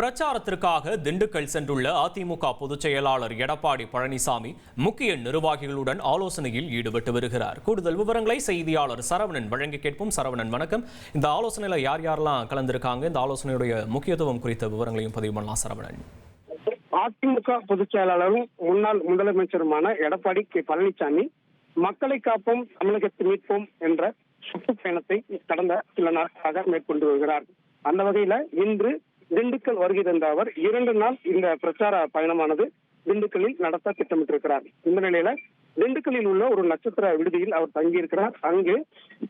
பிரச்சாரத்திற்காக திண்டுக்கல் சென்றுள்ள அதிமுக பொதுச் செயலாளர் எடப்பாடி பழனிசாமி முக்கிய நிர்வாகிகளுடன் ஆலோசனையில் ஈடுபட்டு வருகிறார். கூடுதல் விவரங்களை செய்தியாளர் சரவணன் வழங்கி கேட்போம். சரவணன் வணக்கம். இந்த ஆலோசனையில யார் யாரெல்லாம் கலந்திருக்காங்க? இந்த ஆலோசனையுடைய முக்கியத்துவம் குறித்த விவரங்களையும் பதிவு பண்ணலாம். சரவணன். அதிமுக பொதுச் செயலாளரும் முன்னாள் முதலமைச்சருமான எடப்பாடி கே. பழனிசாமி மக்களை காப்போம் தமிழகத்தை மீட்போம் என்ற சுற்றுப்பயணத்தை கடந்த சில நாட்களாக மேற்கொண்டு வருகிறார். அந்த வகையில இன்று திண்டுக்கல் வருகை தந்த அவர் இரண்டு நாள் இந்த பிரச்சார பயணமானது திண்டுக்கல்லில் நடத்த திட்டமிட்டிருக்கிறார். இந்த நிலையில திண்டுக்கல்லில் உள்ள ஒரு நட்சத்திர விடுதியில் அவர் தங்கியிருக்கிறார். அங்கு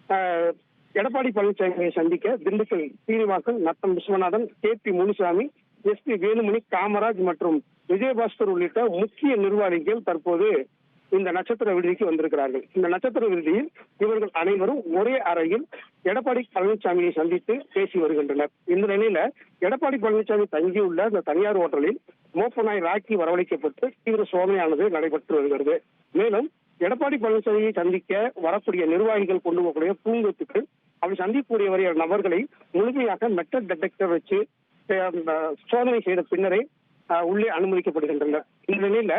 ஆஹ், எடப்பாடி பழனிசாமியை சந்திக்க Dindigul Sreenivasan Natham Viswanathan K P Munusamy S P Velumani Kamaraj மற்றும் விஜயபாஸ்கர் உள்ளிட்ட முக்கிய நிர்வாகிகள் தற்போது இந்த நட்சத்திர விடுதிக்கு வந்திருக்கிறார்கள். இந்த நட்சத்திர விடுதியில் இவர்கள் அனைவரும் ஒரே அறையில் எடப்பாடி பழனிசாமியை சந்தித்து பேசி வருகின்றனர். இந்த நிலையில எடப்பாடி பழனிசாமி தங்கியுள்ள இந்த தனியார் ஹோட்டலில் மோப்பனாய் ராக்கி வரவழைக்கப்பட்டு தீவிர சோதனையானது நடைபெற்று வருகிறது. மேலும் எடப்பாடி பழனிசாமியை சந்திக்க வரக்கூடிய நிர்வாகிகள் கொண்டு போகக்கூடிய பூங்கத்துக்கு அவர் சந்திக்கக்கூடிய நபர்களை முழுமையாக மெட்டல் டிடெக்டர் வச்சு சோதனை செய்த பின்னரே உள்ளே அனுமதிக்கப்படுகின்றனர் இந்த நிலையில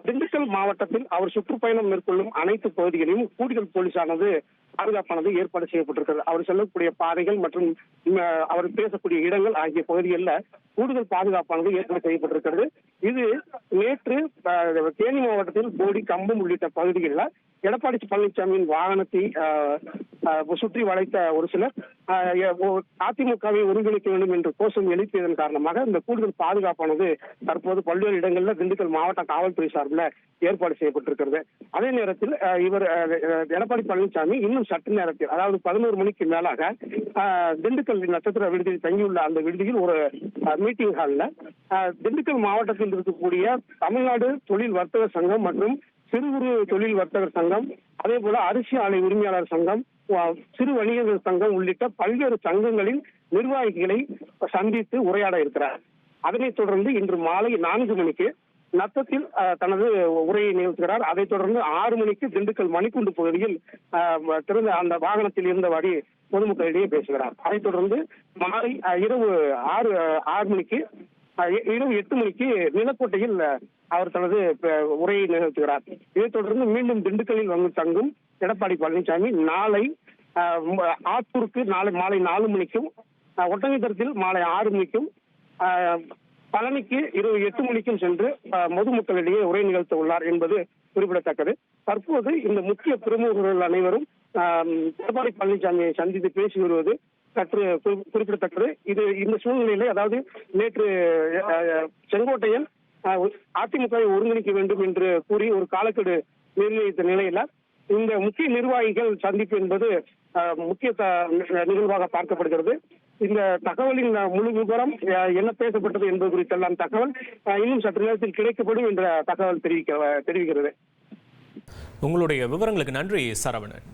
திண்டுக்கல் மாவட்டத்தில் அவர் சுற்றுப்பயணம் மேற்கொள்ளும் அனைத்து பகுதிகளையும் கூடுதல் போலீசானது பாதுகாப்பானது ஏற்பாடு செய்யப்பட்டிருக்கிறது. அவர் செல்லக்கூடிய பாதைகள் மற்றும் அஹ், அவர் பேசக்கூடிய இடங்கள் ஆகிய பகுதிகளில் கூடுதல் பாதுகாப்பானது ஏற்பாடு செய்யப்பட்டிருக்கிறது. இது நேற்று தேனி மாவட்டத்தில் போடி கம்பம் உள்ளிட்ட பகுதிகளில் எடப்பாடி பழனிசாமியின் வாகனத்தை சுற்றி வளைத்த ஒரு சிலர் அதிமுகவை ஒருங்கிணைக்க வேண்டும் என்று கோஷம் எழுப்பியதன் காரணமாக இந்த கூடுதல் பாதுகாப்பானது தற்போது பல்வேறு இடங்களில் திண்டுக்கல் மாவட்ட காவல்துறை சார்பில் ஏற்பாடு செய்யப்பட்டிருக்கிறது. அதே நேரத்தில் இவர் எடப்பாடி பழனிசாமி இன்னும் சற்று நேரத்தில் அதாவது பதினோரு மணிக்கு மேலாக திண்டுக்கல் நட்சத்திர விடுதியில் தங்கியுள்ள அந்த விடுதியில் ஒரு மீட்டிங் ஹாலில் திண்டுக்கல் மாவட்டத்தில் இருக்கக்கூடிய தமிழ்நாடு தொழில் வர்த்தக சங்கம் மற்றும் சிறு குறு தொழில் வர்த்தகர் சங்கம் அதே போல அரிசி ஆலை உரிமையாளர் சங்கம் சிறு வணிகர்கள் சங்கம் உள்ளிட்ட பல்வேறு சங்கங்களின் நிர்வாகிகளை சந்தித்து உரையாட இருக்கிறார். அதனைத் தொடர்ந்து இன்று மாலை நான்கு மணிக்கு நத்தத்தில் தனது உரையை நிகழ்த்துகிறார். அதைத் தொடர்ந்து ஆறு மணிக்கு திண்டுக்கல் மணிக்குண்டு பகுதியில் திறந்த அந்த வாகனத்தில் இருந்தபடி பொதுமக்களிடையே பேசுகிறார். அதைத் தொடர்ந்து மாலை இரவு ஆறு ஆறு மணிக்கு இரவு எட்டு மணிக்கு நிலக்கோட்டையில் அவர் தனது உரையை நிகழ்த்துகிறார். இதைத் தொடர்ந்து மீண்டும் திண்டுக்கல்லில் வந்து தங்கும் எடப்பாடி பழனிசாமி நாளை ஆத்தூருக்கு நாளை மாலை நாலு மணிக்கும் அஹ், மாலை ஆறு மணிக்கும் பழனிக்கு இரவு எட்டு மணிக்கும் சென்று பொதுமக்களிடையே உரை நிகழ்த்த உள்ளார் என்பது குறிப்பிடத்தக்கது. தற்போது இந்த முக்கிய பிரமுகர்கள் அனைவரும் எடப்பாடி பழனிசாமியை சந்தித்து பேசி வருவது சற்று குறிப்பிடத்தக்கது. இது இந்த சூழ்நிலையில அதாவது நேற்று செங்கோட்டையன் அதிமுகவை ஒருங்கிணைக்க வேண்டும் என்று கூறி ஒரு காலக்கெடு நிர்ணயித்த நிலையில இந்த முக்கிய நிர்வாகிகள் சந்திப்பு என்பது முக்கிய த- நிகழ்வாக பார்க்கப்படுகிறது. இந்த தகவலின் முழு விவரம் என்ன பேசப்பட்டது என்பது குறித்தெல்லாம் தகவல் இன்னும் சற்று நேரத்தில் கிடைக்கப்படும் என்ற தகவல் தெரிவிக்க தெரிவிக்கிறது. உங்களுடைய விவரங்களுக்கு நன்றி சரவணன்.